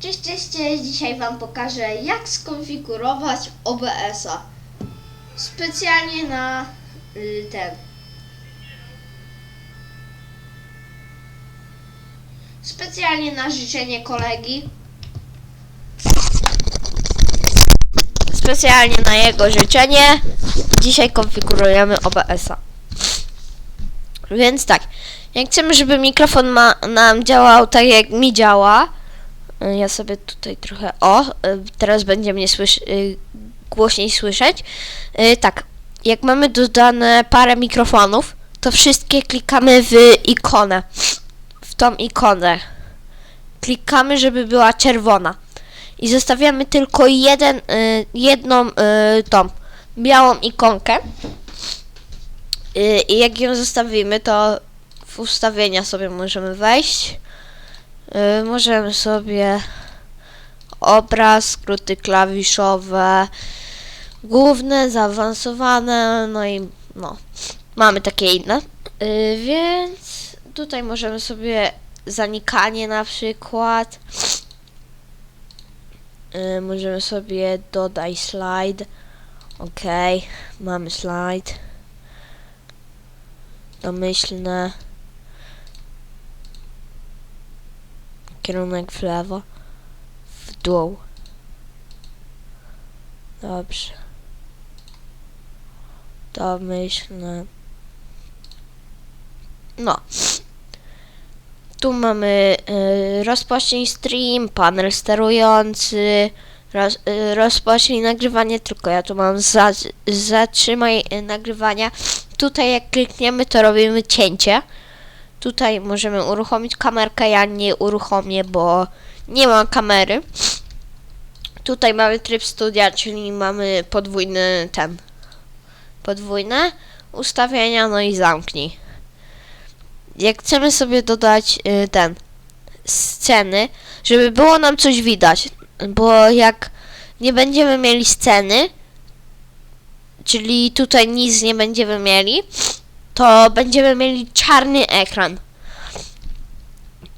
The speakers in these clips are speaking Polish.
Cześć, cześć, cześć. Dzisiaj Wam pokażę jak skonfigurować OBS-a. Specjalnie na y, ten. Specjalnie na życzenie kolegi. Specjalnie na jego życzenie. Dzisiaj konfigurujemy OBS-a. Więc tak, jak chcemy, żeby mikrofon ma, nam działał tak jak mi działa, ja sobie tutaj trochę, o, y, teraz będzie mnie słysz, y, głośniej słyszeć. Y, Tak, jak mamy dodane parę mikrofonów, to wszystkie klikamy w ikonę, w tą ikonę. Klikamy, żeby była czerwona. I zostawiamy tylko jeden, y, jedną y, tą białą ikonkę. Y, I jak ją zostawimy, to w ustawienia sobie możemy wejść. Y, możemy sobie obraz, skróty klawiszowe, główne, zaawansowane, no i no, mamy takie inne. Y, więc tutaj możemy sobie zanikanie na przykład. Y, możemy sobie dodaj slajd. Ok, mamy slajd. Domyślne. Kierunek w lewo. W dół. Dobrze. Domyślne. No. Tu mamy y, rozpocznij stream, panel sterujący, roz, y, rozpocznij nagrywanie, tylko ja tu mam za, zatrzymaj y, nagrywania. Tutaj jak klikniemy, to robimy cięcie. Tutaj możemy uruchomić kamerkę, ja nie uruchomię, bo nie mam kamery. Tutaj mamy tryb studia, czyli mamy podwójny ten, podwójne ustawienia, no i zamknij. Jak chcemy sobie dodać y, ten, sceny, żeby było nam coś widać, bo jak nie będziemy mieli sceny, czyli tutaj nic nie będziemy mieli, to będziemy mieli czarny ekran.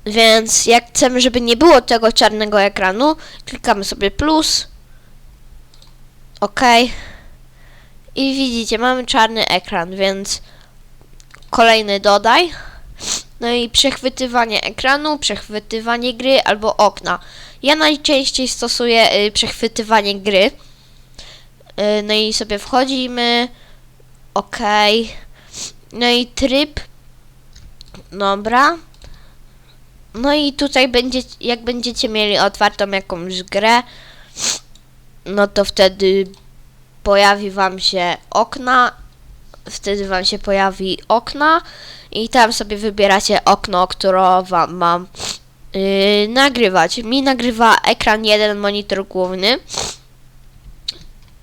Więc jak chcemy, żeby nie było tego czarnego ekranu, klikamy sobie plus. OK. I widzicie, mamy czarny ekran, więc kolejny dodaj. No i przechwytywanie ekranu, przechwytywanie gry albo okna. Ja najczęściej stosuję y, przechwytywanie gry. Y, no i sobie wchodzimy. OK. No i tryb. Dobra. No i tutaj będzie, jak będziecie mieli otwartą jakąś grę, no to wtedy pojawi wam się okna, wtedy wam się pojawi okna i tam sobie wybieracie okno, które wam mam yy, nagrywać. Mi nagrywa ekran jeden, monitor główny,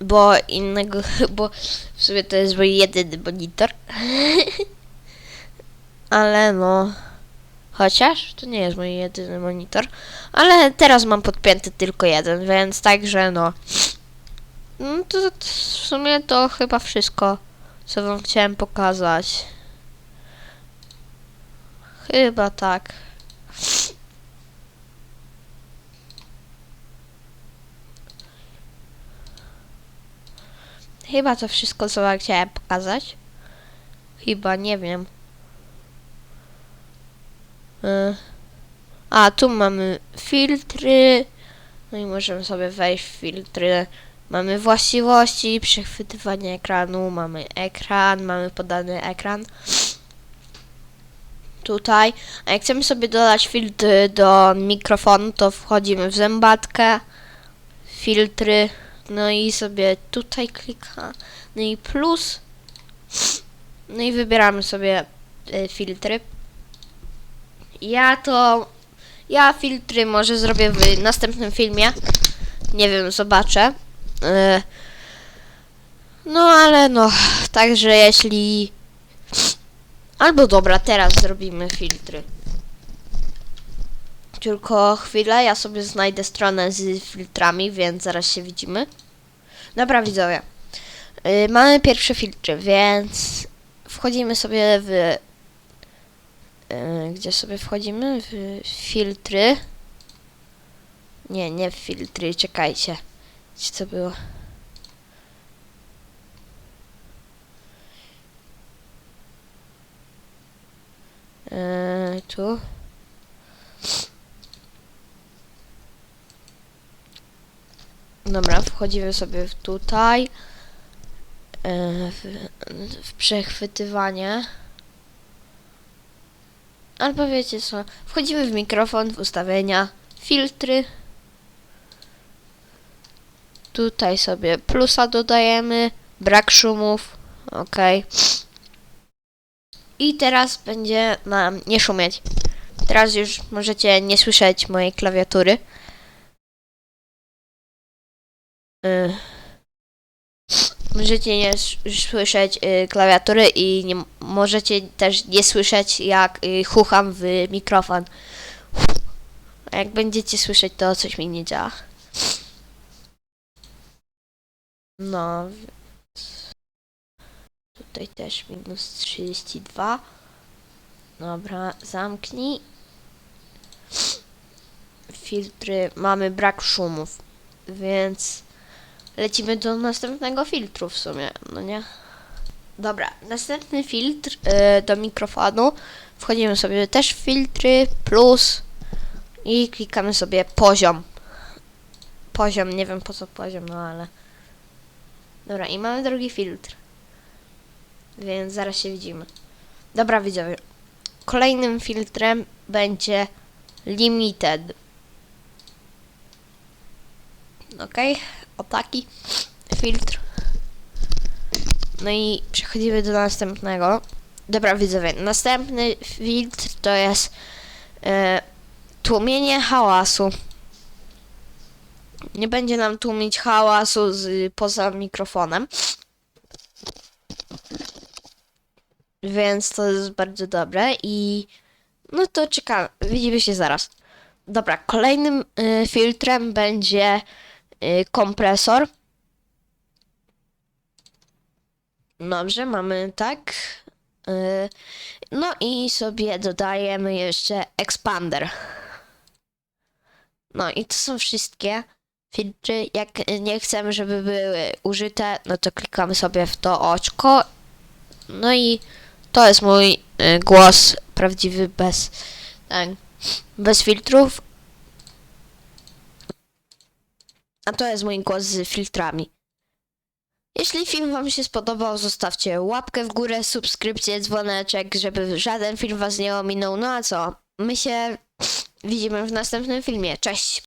bo innego, bo w sumie to jest mój jedyny monitor. Ale no... Chociaż to nie jest mój jedyny monitor. Ale teraz mam podpięty tylko jeden, więc także no. No to, to w sumie to chyba wszystko, co wam chciałem pokazać. Chyba tak. Chyba to wszystko, co wam chciałem pokazać. Chyba, nie wiem. Y, A, tu mamy filtry. No i możemy sobie wejść w filtry. Mamy właściwości, przechwytywanie ekranu, mamy ekran, mamy podany ekran. Tutaj. A jak chcemy sobie dodać filtr do mikrofonu, to wchodzimy w zębatkę, filtry, no i sobie tutaj klika, no i plus, no i wybieramy sobie y, filtry. Ja to. Ja filtry może zrobię w następnym filmie. Nie wiem, zobaczę. Yy, No ale no, także jeśli. Albo dobra, teraz zrobimy filtry. Tylko chwilę, ja sobie znajdę stronę z filtrami, więc zaraz się widzimy. Dobra, widzowie. Yy, mamy pierwsze filtry, więc wchodzimy sobie w e, gdzie sobie wchodzimy w filtry. Nie, nie filtry, czekajcie. Gdzie to było? Eee, tu. Dobra, wchodzimy sobie tutaj. Eee, w, w przechwytywanie. Albo wiecie co? Wchodzimy w mikrofon, w ustawienia, filtry. Tutaj sobie plusa dodajemy, brak szumów, ok. I teraz będzie nam nie szumieć. Teraz już możecie nie słyszeć mojej klawiatury. Y, Możecie nie słyszeć y, klawiatury i nie, możecie też nie słyszeć jak y, chucham w mikrofon. A jak będziecie słyszeć, to coś mi nie działa. No. Tutaj też minus 32. Dobra, zamknij. Filtry. Mamy brak szumów, więc lecimy do następnego filtru w sumie, no nie? Dobra, następny filtr y, do mikrofonu. Wchodzimy sobie też w filtry, plus i klikamy sobie poziom. Poziom, nie wiem po co poziom, no ale. Dobra, i mamy drugi filtr. Więc zaraz się widzimy. Dobra, widzowie. Kolejnym filtrem będzie limited. Ok, o taki filtr. No i przechodzimy do następnego. Dobra, widzowie, następny filtr to jest e, tłumienie hałasu. Nie będzie nam tłumić hałasu z, poza mikrofonem. Więc to jest bardzo dobre i no to czekamy, widzimy się zaraz. Dobra, kolejnym y, filtrem będzie kompresor. Dobrze, mamy tak. Y, no i sobie dodajemy jeszcze expander. No i to są wszystkie filtry. Jak nie chcemy, żeby były użyte, no to klikamy sobie w to oczko. No i to jest mój y, głos prawdziwy bez tak, bez filtrów. A to jest mój głos z filtrami. Jeśli film Wam się spodobał, zostawcie łapkę w górę, subskrypcję, dzwoneczek, żeby żaden film Was nie ominął. No a co? My się widzimy w następnym filmie. Cześć!